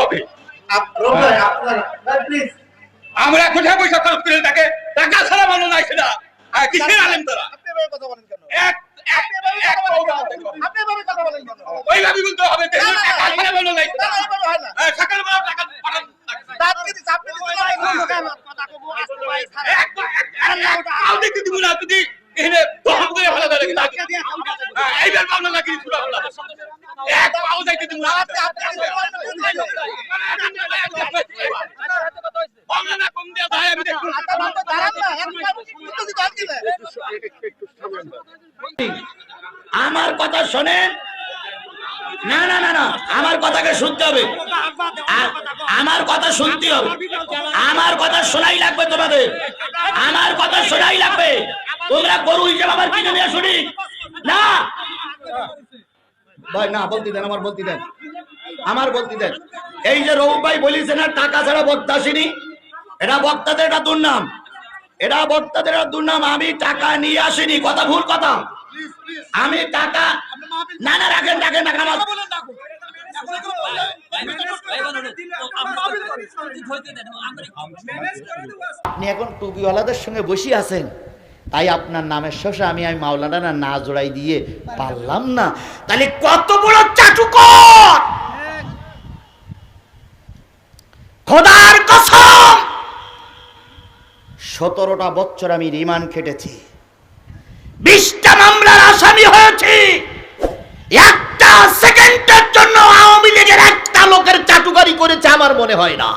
হবে। please, আমরা কোথায় পয়সা খরচ করে তাকে টাকা ছাড়া মানুষ নাই সেটা। কিসের আলেম তারা? ওইভাবে বলতে হবে হয়। হ্যাঁ, সকালবেলা টাকা পাঠান। দেখতে দিব না যদি এখানে দহন করে ফেলা নাকি হ্যাঁ, এইবার পাবনা নাকি। এক পাও দিব না। কিনা? আমার কথা শোনেন না না না না, আমার কথাকে শুনতে হবে। আমার কথা শুনতে হবে। আমার কথা শোনাই লাগবে তোমাদের। আমার কথা শোনাই লাগবে। তোমরা গরু হিসেবে আমার কি নিয়ে শুনি না। ভাই, না, বলতে দেন, আমার বলতে দেন। আমার বলতে দেন। এই যে রৌফ ভাই বলিছে না টাকা ছাড়া বক্তা আসেনি। এটা বক্তাদের এটা দুর্নাম। এটা বক্তাদের দুর্নাম। আমি টাকা নিয়ে আসিনি, কথা ভুল কথা। আমি টাকা না না, রাখেন রাখেন রাখেন আপনি এখন টুপিওয়ালাদের সঙ্গে বসে আছেন। তাই আপনার নামের শেষে আমি আমি মাওলানা না জোড়াই দিয়ে পারলাম না। তাহলে কত বড় চাটুকর! সতেরোটা বছর আমি রিমান্ড খেটেছি। বিশটা মামলার আসামি হয়েছি। একটা সেকেন্ডের জন্য আওয়ামী লীগের একটা লোকের চাটুকারি করেছে আমার মনে হয় না।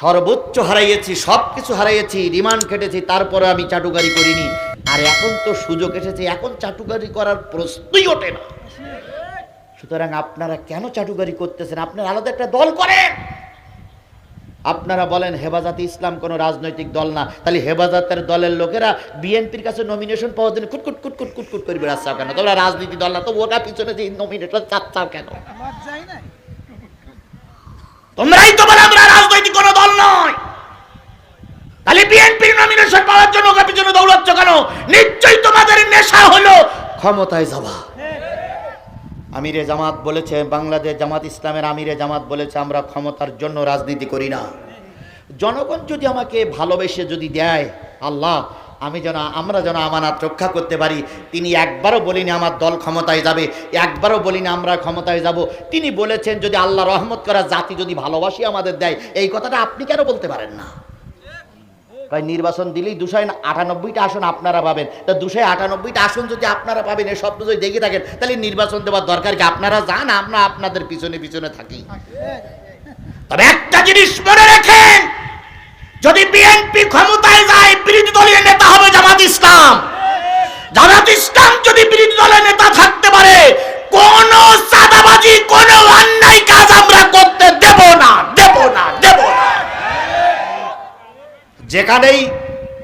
সর্বোচ্চ হারাইয়েছি সবকিছু হারাইয়েছি রিমান্ড কেটেছি তারপরে আমি চাটুকারি করিনি। আর এখন তো সুযোগ এসেছে এখন চাটুকারি করার প্রশ্নই ওঠে না। সুতরাং আপনারা কেন চাটুকারি করতেছেন? আপনারা আলাদা একটা দল করেন। আপনারা বলেন হেফাজতে ইসলাম কোনো রাজনৈতিক দল না, তাহলে হেফাজতের দলের লোকেরা বিএনপির কাছে নমিনেশন পাওয়ার জন্য কুটকুট কুটকুট কুটকুট করে বেড়াচ্ছাও কেন? তোমরা রাজনীতি দল না, তো ওটা পিছনে যে নমিনেশন চাচ্ছাও কেন? তোমরাই তো বলে আমরা রাজনৈতিক কোনো দল নয়। তাহলে বিএনপির নমিনেশন পাওয়ার জন্য ওকে পিছনে দৌড়াচ্ছ কেন? নিশ্চয়ই তোমাদের নেশা হলো ক্ষমতায় যাওয়া। আমিরে জামাত বলেছে, বাংলাদেশ জামাত ইসলামের আমিরে জামাত বলেছে, আমরা ক্ষমতার জন্য রাজনীতি করি না। জনগণ যদি আমাকে ভালোবেসে যদি দেয়, আল্লাহ, আমি যেন, আমরা যেন আমানাত রক্ষা করতে পারি। তিনি একবারও বলিনি আমার দল ক্ষমতায় যাবে, একবারও বলিনি আমরা ক্ষমতায় যাব। তিনি বলেছেন, যদি আল্লাহ রহমত করা জাতি যদি ভালোবাসি আমাদের দেয়, এই কথাটা আপনি কেন বলতে পারেন না? তাই নির্বাচন দিলেই দুশো আটানব্বইটা আসন আপনারা পাবেন। তা দুশো আটানব্বইটা আসন যদি আপনারা পাবেন, এই স্বপ্ন যদি দেখে থাকেন, তাহলে নির্বাচন দেওয়ার দরকার কি? আপনারা যান, আমরা আপনাদের পিছনে পিছনে থাকি। তবে একটা জিনিস মনে রাখেন, যদি বিএনপি ক্ষমতায় যায়, বিরোধী দলীয় নেতা হবে জামাত ইসলাম। জামাত ইসলাম যদি বিরোধী দলের নেতা থাকতে পারে, কোন চাঁদাবাজি কোন অন্যায় কাজ আমরা করতে দেব না দেব না দেব না যেখানেই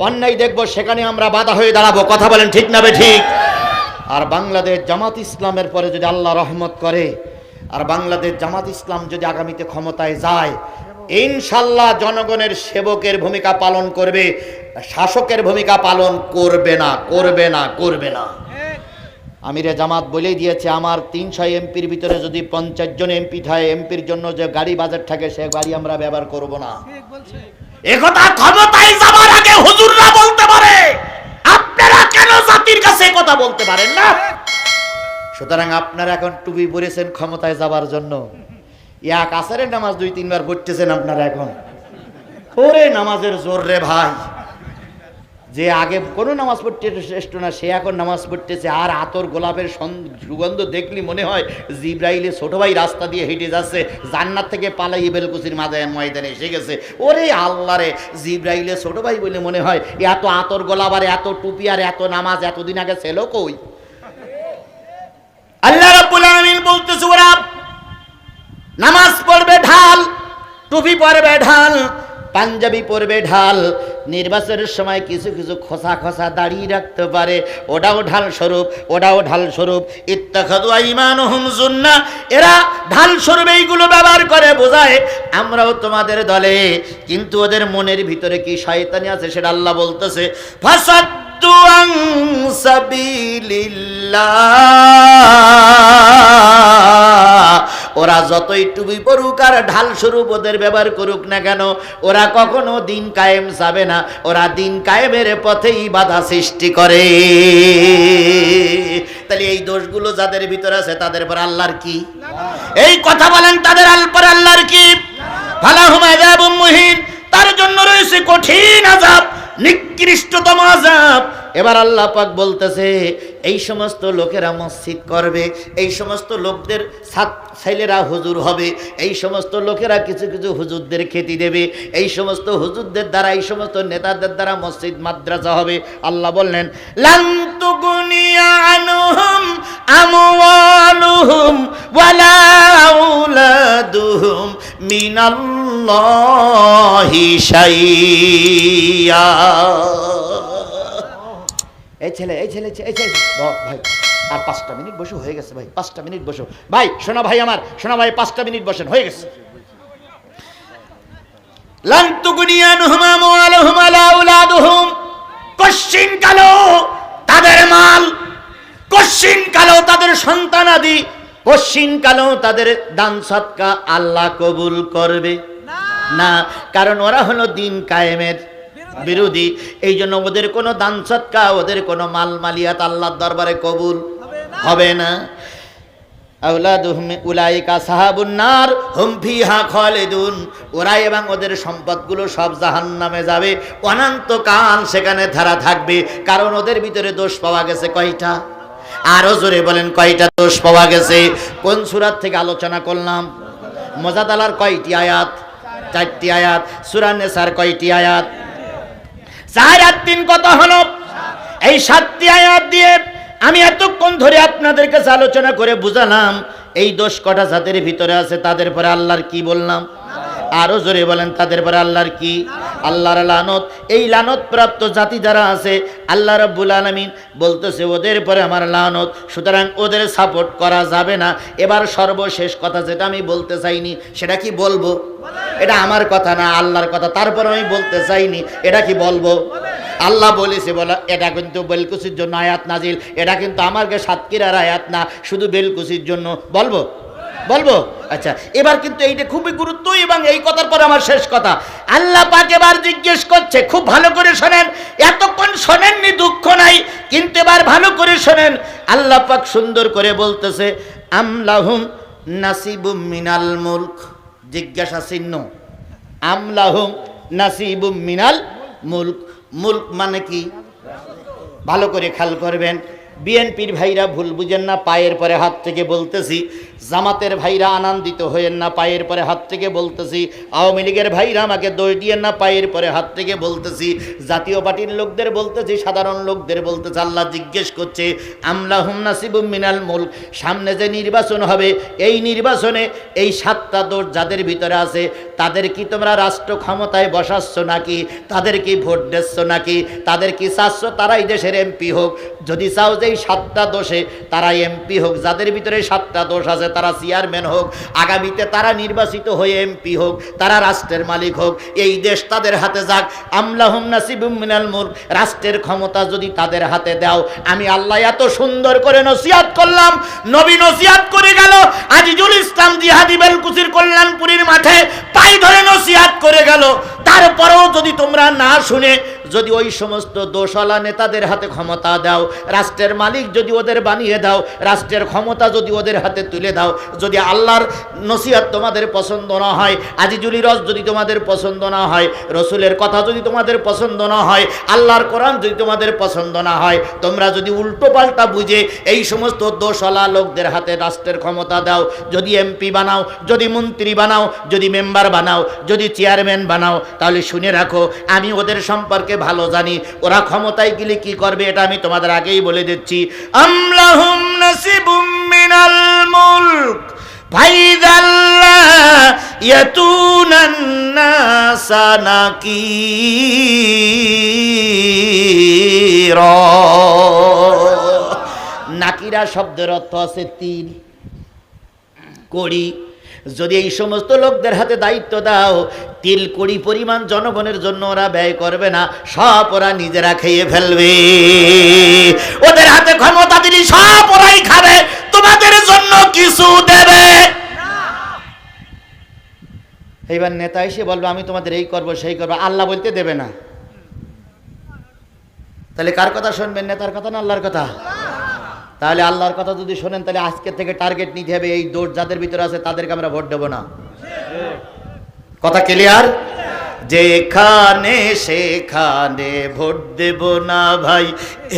অন্যায় দেখব, সেখানে আমরা বাধা হয়ে দাঁড়াবো। কথা বলেন ঠিক না ঠিক? আর বাংলাদেশ জামাত ইসলামের পরে যদি আল্লাহ রহমত করে, আর বাংলাদেশ জামাত ইসলাম যদি আগামীতে ক্ষমতায় যায়, ইনশাল্লাহ জনগণের সেবকের ভূমিকা পালন করবে, শাসকের ভূমিকা পালন করবে না করবে না করবে না। আমিরে জামাত বলেই দিয়েছে, আমার তিনশো এমপির ভিতরে যদি পঞ্চাশ জন এমপি থাকে, এমপির জন্য যে গাড়ি বাজেট থাকে, সে গাড়ি আমরা ব্যবহার করব না। একথা ক্ষমতায় যাবার আগে হুজুররা বলতে পারে। আপনারা কেন জাতির কাছে কথা বলতে পারেন না? সুতরাং আপনারা এখন টুপি পরেছেন ক্ষমতায় যাবার জন্য। এক আসারের নামাজ দুই তিনবার পড়তেছেন আপনারা এখন। ওরে নামাজের জোর রে ভাই। যে আগে কোনো নামাজ পড়তে শ্রেষ্ঠ না, সে এখন নামাজ পড়তেছে। আর আতর গোলাপের সুগন্ধ দেখলি মনে হয় জিব্রাইলে ছোট ভাই রাস্তা দিয়ে হেঁটে যাচ্ছে, জান্নাত থেকে পালাই বেলকুচির মাদায় ময়দানে এসে গেছে। ওরে আল্লাহ রে, জিব্রাইলে ছোট ভাই বলে মনে হয়, এত আতর গোলাপ আর এত টুপি আর এত নামাজ এতদিন আগে ছিল কই? আল্লাহ রাব্বুল বলতেছে, ওরা নামাজ পড়বে ঢাল, টুপি পরবে ঢাল পাঞ্জাবি পরবে ঢাল। নির্বাচনের সময় কিছু কিছু খোসা খোসা দাঁড়িয়ে রাখতে পারে। ওটাও ঢাল স্বরূপ, ওটাও ঢাল স্বরূপ। ইত্তাখাদু আইমানুহুম জুন্না। এরা ঢাল স্বরূপ এইগুলো ব্যবহার করে, বোঝায়, আমরাও তোমাদের দলে। কিন্তু ওদের মনের ভিতরে কি শয়তানি আছে সেটা আল্লাহ বলতেছে। ফাসাদ্দু আন সাবিলিল্লাহ। ওরা যতই টুবি পড়ুক আর ঢাল স্বরূপ ওদের ব্যবহার করুক না কেন, ওরা কখনো দিন কায়েম যাবে না। ওরা দিন কায়েমের পথেই বাধা সৃষ্টি করে। তাহলে এই দোষগুলো যাদের ভিতরে আছে, তাদের পর আল্লাহর কি? এই কথা বলেন, তাদের আলপর আল্লাহর কি? ফালাহুম আযাবুম মুহিন। তার জন্য রয়েছে কঠিন আযাব। নিকৃষ্টতম আযাব। এবার আল্লাহ পাক বলতেছে, এই সমস্ত লোকেরা মসজিদ করবে, এই সমস্ত লোকদের ছাত ছেলেরা হুজুর হবে, এই সমস্ত লোকেরা কিছু কিছু হুজুরদের খেতি দেবে, এই সমস্ত হুজুরদের দ্বারা, এই সমস্ত নেতাদের দ্বারা মসজিদ, মাদ্রাসা হবে। আল্লাহ বললেন লান্তুগুনিয়া আনুহুম আমওয়ালুহুম ওয়ালা আউলাদুহুম মিনাল্লাহি শাইয়া। এই ছেলে এই ছেলে এই ছেলে ব- ভাই আর পাঁচটা মিনিট বসে হয়ে গেছে ভাই পাঁচটা মিনিট বসো। ভাই শোনা ভাই আমার শোনা ভাই পাঁচটা মিনিট বসেন হয়ে গেছে। লান তুগনিয়ানুহুম আমওয়ালুহুম আলা আউলাদুহুম। কশ্চিন কালো তাদের মাল কশ্চিন কালো তাদের সন্তানাদি কালো তাদের দান সৎকা আল্লাহ কবুল করবে। না কারণ ওরা হলো দিন কায়েমের বিরোধী। এই জন্য ওদের কোনো দান সৎকা ওদের কোনো মাল মালিয়াত আল্লাহর দরবারে কবুল হবে না। উলাইকা সাহাবুন নার হুম ফিহা খালিদুন। ওরা এবং ওদের সম্পদগুলো সব জাহান্নামে যাবে। অনন্তকাল সেখানে ধারা থাকবে। কারণ ওদের ভিতরে দোষ পাওয়া গেছে কয়টা? আরও জোরে বলেন কয়টা দোষ পাওয়া গেছে? কোন সুরাত থেকে আলোচনা করলাম? মজাদালার কয়টি আয়াত? চারটি আয়াত সুরান কয়টি আয়াত? চার আর তিন কত হলো? এই সাতটি আয়াত দিয়ে আমি এতক্ষণ ধরে আপনাদের কাছে আলোচনা করে বুঝালাম, এই দোষ কটা জাতের ভিতরে আছে, তাদের পরে আল্লাহর কি বললাম? আরও জোরে বলেন, তাদের পরে আল্লাহর কি? আল্লাহর লানত, এই লানত প্রাপ্ত জাতি যারা আছে, আল্লাহ রাব্বুল আলামিন বলতেছে, ওদের পরে আমার লানত, সুতরাং ওদের সাপোর্ট করা যাবে না। এবার সর্বশেষ কথা যেটা আমি বলতে চাইনি, সেটা কি বলব? এটা আমার কথা না, আল্লাহর কথা। তারপরে আমি বলতে চাইনি, এটা কি বলব? আল্লাহ বলেছে, বলা, এটা কিন্তু বেলকুসির জন্য আয়াত নাজিল এটা কিন্তু আমাকে সাতকিরার আয়াত না, শুধু বেলকুসির জন্য। বলব? বলব? আচ্ছা এবার কিন্তু এইটা খুবই গুরুত্ব এবং এই কথার পর আমার শেষ কথা। আল্লাহ পাক এবার জিজ্ঞেস করছে, খুব ভালো করে শোনেন, এতক্ষণ শোনেননি, দুঃখ নাই, কিন্তু এবার ভালো করে শোনেন। আল্লাহ পাক সুন্দর করে বলতেছে আমলাহুম নাসিবুম মিনাল মুলক। জিজ্ঞাসা চিহ্ন। আমলাহুম নাসিবুম মিনাল মুলক। মুলক মানে কি? ভালো করে খেয়াল করবেন। বিএনপির ভাইরা ভুল বুঝেন না, পায়ের পরে হাত থেকে বলতেছি জামাতের ভাইরা আনন্দিত হয়েন না, পায়ের পরে হাত থেকে বলতেছি, আওয়ামী লীগের ভাইরা আমাকে দোষ দিয়েন না, পায়ের পরে হাত থেকে বলতেছি, জাতীয় পার্টির লোকদের বলতেছি, সাধারণ লোকদের বলতেছে, আল্লাহ জিজ্ঞেস করছে, আমলা হুম নাসিবুম মিনাল মুল সামনে যে নির্বাচন হবে, এই নির্বাচনে এই সাতটা দোষ যাদের ভিতরে আছে, তাদের কি তোমরা রাষ্ট্র ক্ষমতায় বসাচ্ছ নাকি, তাদের কি ভোট দিচ্ছ নাকি, তাদের কি চাচ্ছ তারাই দেশের এমপি হোক, যদি চাও যে এই সাতটা দোষে তারা এমপি হোক, যাদের ভিতরে সাতটা দোষ আছে তারা চেয়ারম্যান হোক, আগামীতে তারা নির্বাচিত হয়ে এমপি হোক, তারা রাষ্ট্রের মালিক হোক, এই দেশ তাদের হাতে যাক। আমলাহুম নাসিবুম মিনাল মুলক রাষ্ট্রের ক্ষমতা যদি তাদের হাতে দাও, আমি আল্লাহ এত সুন্দর করে নসিহাত করলাম, নবী নসিহাত করে গেল, আজিজুল ইসলাম জিহাদি বেলকুসির কল্যাণপুরীর মাঠে পাই ধরে নসিহাত করে গেল। তারপরেও যদি তোমরা না শুনে, যদি ওই সমস্ত দোষলা নেতাদের হাতে ক্ষমতা দাও, রাষ্ট্রের মালিক যদি ওদের বানিয়ে দাও, রাষ্ট্রের ক্ষমতা যদি ওদের হাতে তুলে দাও, যদি আল্লাহর নসিহাত তোমাদের পছন্দ না হয়, আজিজুলি রস যদি তোমাদের পছন্দ না হয়, রসুলের কথা যদি তোমাদের পছন্দ না হয়, আল্লাহর কোরআন যদি তোমাদের পছন্দ না হয়, তোমরা যদি উল্টো পাল্টা বুঝে এই সমস্ত দোষলা লোকদের হাতে রাষ্ট্রের ক্ষমতা দাও, যদি এমপি বানাও, যদি মন্ত্রী বানাও, যদি মেম্বার বানাও, যদি চেয়ারম্যান বানাও তাহলে শুনে রাখো, আমি ওদের সম্পর্কে ভালো জানি। ওরা ক্ষমতায় গেলে কি করবে এটা আমি তোমাদের আগেই বলে দিচ্ছি। নাকিরা। শব্দের অর্থ আছে তিল কড়ি যদি এই সমস্ত লোকদের হাতে দায়িত্ব দাও, তিল কড়ি পরিমাণ জনগণের জন্য ওরা ব্যয় করবে না, সব ওরা নিজেরা খেয়ে ফেলবে। ওদের হাতে ক্ষমতা দিলি সব ওরাই খাবে, তোমাদের জন্য কিছু দেবে। এইবার নেতা এসে বলবে, আমি তোমাদের এই করব, সেই করব। আল্লাহ বলতে দেবে না। তাহলে কার কথা শুনবেন, নেতার কথা না আল্লাহর কথা? তাহলে আল্লাহর কথা যদি শোনেন তাহলে আজকে থেকে টার্গেট নিতে হবে। এই দৌড় যাদের ভিতরে আছে তাদেরকে আমরা ভোট দেবো না। কথা ক্লিয়ার যেখানে সেখানে ভোট দেব না ভাই,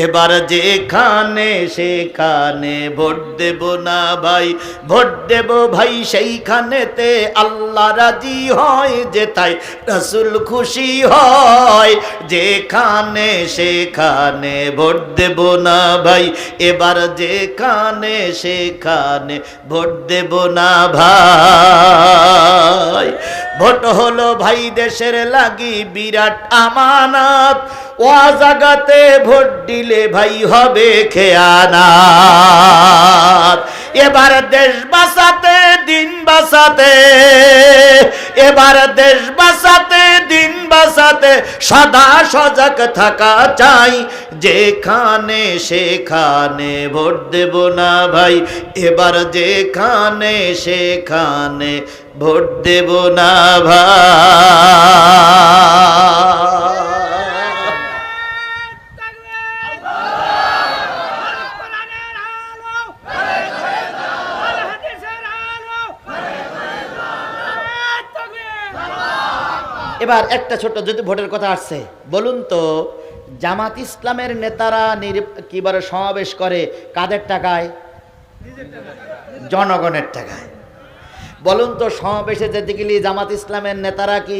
এবার যেখানে সেখানে ভোট দেব না ভাই, ভোট দেব ভাই সেইখানেতে আল্লাহ রাজি হয় যে তাই, রসুল খুশি হয় যেখানে সেখানে ভোট দেব না ভাই, এবার যেখানে সেখানে ভোট দেব না ভাই। ভোট হলো ভাই দেশের লাগি বিরাট আমানত। ও জাগাতে ভোট দিলে ভাই হবে খেয়ানাত। এবার দেশ বাঁচাতে, দিন বাঁচাতে। এবার দেশ বাঁচাতে, দিন বাঁচাতে। সদা সজাগ থাকা চাই, যেখানে সেখানে ভোট দেব না ভাই। এবার যেখানে সেখানে ভোট দেব না ভাই। এবার একটা ছোট্ট যদি ভোটের কথা আসছে, বলুন তো, জামাত ইসলামের নেতারা কি বলে, সমাবেশ করে কাদের টাকায়? জনগণের টাকায়। বলুন তো, সমাবেশে যেতে গেলে জামাত ইসলামের নেতারা কি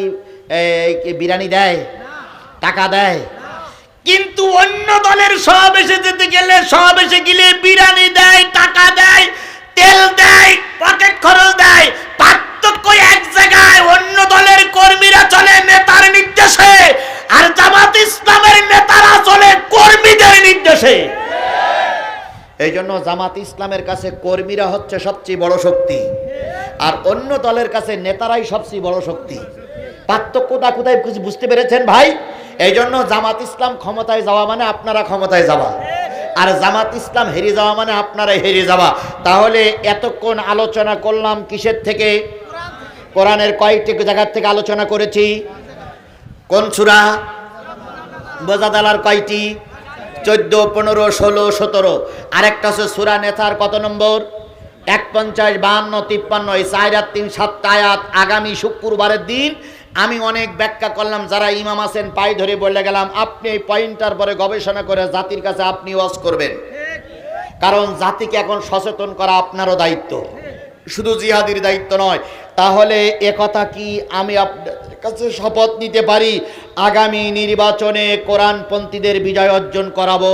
বিরিয়ানি দেয়? টাকা দেয়? কিন্তু অন্য দলের সমাবেশে যেতে গেলে সমাবেশে গেলে বিরিয়ানি দেয়, টাকা দেয়, তেল দেয়, পকেট খরচ দেয় জামাত ইসলামের কাছে কর্মীরা হচ্ছে সবচেয়ে বড় শক্তি। আর অন্য দলের কাছে নেতারাই সবচেয়ে বড় শক্তি। পার্থক্যটা কোথায় কিছু বুঝতে পেরেছেন ভাই? এই জন্য জামাত ইসলাম ক্ষমতায় যাওয়া মানে আপনারা ক্ষমতায় যাওয়া। আর জামাত ইসলাম হেরে যাওয়া মানে আপনারা হেরে যাওয়া। তাহলে এতক্ষণ আলোচনা করলাম কিসের থেকে? কোরআনের কয়েকটি জায়গার থেকে আলোচনা করেছি। কোন সুরা? বোঝাদালার কয়টি? চোদ্দ, পনেরো, ষোলো, সতেরো। আরেকটা হচ্ছে সুরা নেতার কত নম্বর? এক পঞ্চাশ বাহান্ন, তিপ্পান্ন। এই চার আর তিন সাত আয়াত আগামী শুক্রবারের দিন। আমি অনেক ব্যাখ্যা করলাম, যারা ইমাম আছেন পায়ে ধরে বলে গেলাম, আপনি এই পয়েন্টার পরে গবেষণা করে জাতির কাছে আপনি ওয়াজ করবেন। কারণ জাতিকে এখন সচেতন করা আপনারও দায়িত্ব। শুধু জিহাদির দায়িত্ব নয়, তাহলে কথা কি আমি আপনাদের কাছে শপথ নিতে পারি? আগামী নির্বাচনে কোরআনপন্থীদের বিজয় অর্জন করাবো।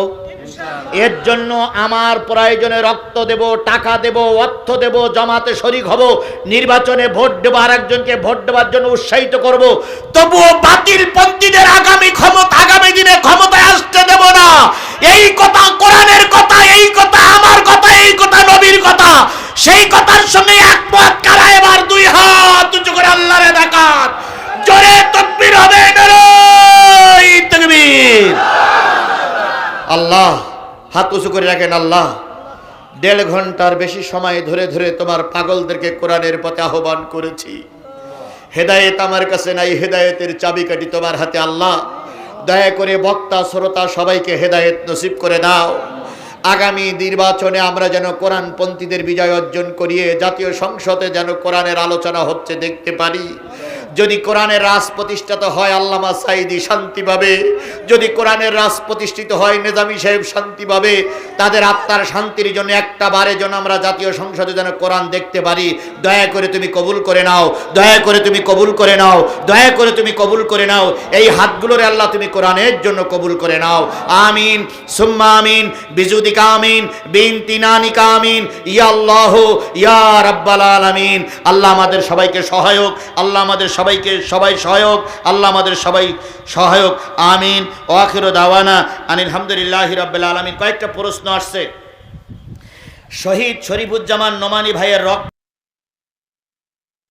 এর জন্য আমার প্রয়োজনে রক্ত দেব, টাকা দেব, অর্থ দেব, জমাতে শরিক হব। নির্বাচনে ভোট দেব আর একজনকে ভোট দেওয়ার জন্য উৎসাহিত করব। তবুও বাতিল পন্থীদের আগামী ক্ষমতা, আগামী দিনে ক্ষমতায় আসতে দেব না। এই কথা কোরআনের কথা, এই কথা আমার কথা, এই কথা নবীর কথা। সেই কথার সঙ্গে একমত কারা? এবার দুই হাত উঁচু করে আল্লাহরে দেখান জোরে তকবীর হবে তাকবীর। আল্লাহ, হাত উঁচু করে রাখেন আল্লাহ। দেড় ঘণ্টার বেশি সময় ধরে ধরে তোমার পাগলদেরকে কোরআনের পথে আহ্বান করেছি। হেদায়েত আমার কাছে নাই, হেদায়েতের চাবিকাঠি তোমার হাতে আল্লাহ। দয়া করে বক্তা, শ্রোতা, সবাইকে হেদায়েত নসিব করে দাও। আগামী নির্বাচনে আমরা যেন কোরআনপন্থীদের বিজয় অর্জন করিয়ে জাতীয় সংসদে যেন কোরআনের আলোচনা হচ্ছে, দেখতে পারি। যদি কোরআনের রাজ প্রতিষ্ঠিত হয়, আল্লামা সাইদি শান্তি পাবে। যদি কোরআনের রাজ প্রতিষ্ঠিত হয়, নেজামি সাহেব শান্তি পাবে। তাদের আত্মার শান্তির জন্য একটা বারে যেন আমরা জাতীয় সংসদে যেন কোরআন দেখতে পারি। দয়া করে তুমি কবুল করে নাও, দয়া করে তুমি কবুল করে নাও, দয়া করে তুমি কবুল করে নাও। এই হাতগুলোরে আল্লাহ তুমি কোরআনের জন্য কবুল করে নাও। আমিন, সুম্মা আমিন, বিজুদিকা আমিন, বিনতি নানিকা আমিন। ইয়া আল্লাহ, ইয়া রাব্বাল আলামিন। আল্লাহ আমাদের সবাইকে সহায়ক, আল্লাহ আমাদের সবাইকে সবাই সহায়ক। আল্লাহ আমাদের সবাই সহায়ক। আমিন। ওয়াখির দাওয়ানা আনিল হামদুলিল্লাহি আলমিন। কয়েকটা প্রশ্ন আসছে। শহীদ শরীফুজ্জামান নোমানি ভাইয়ের রক্ত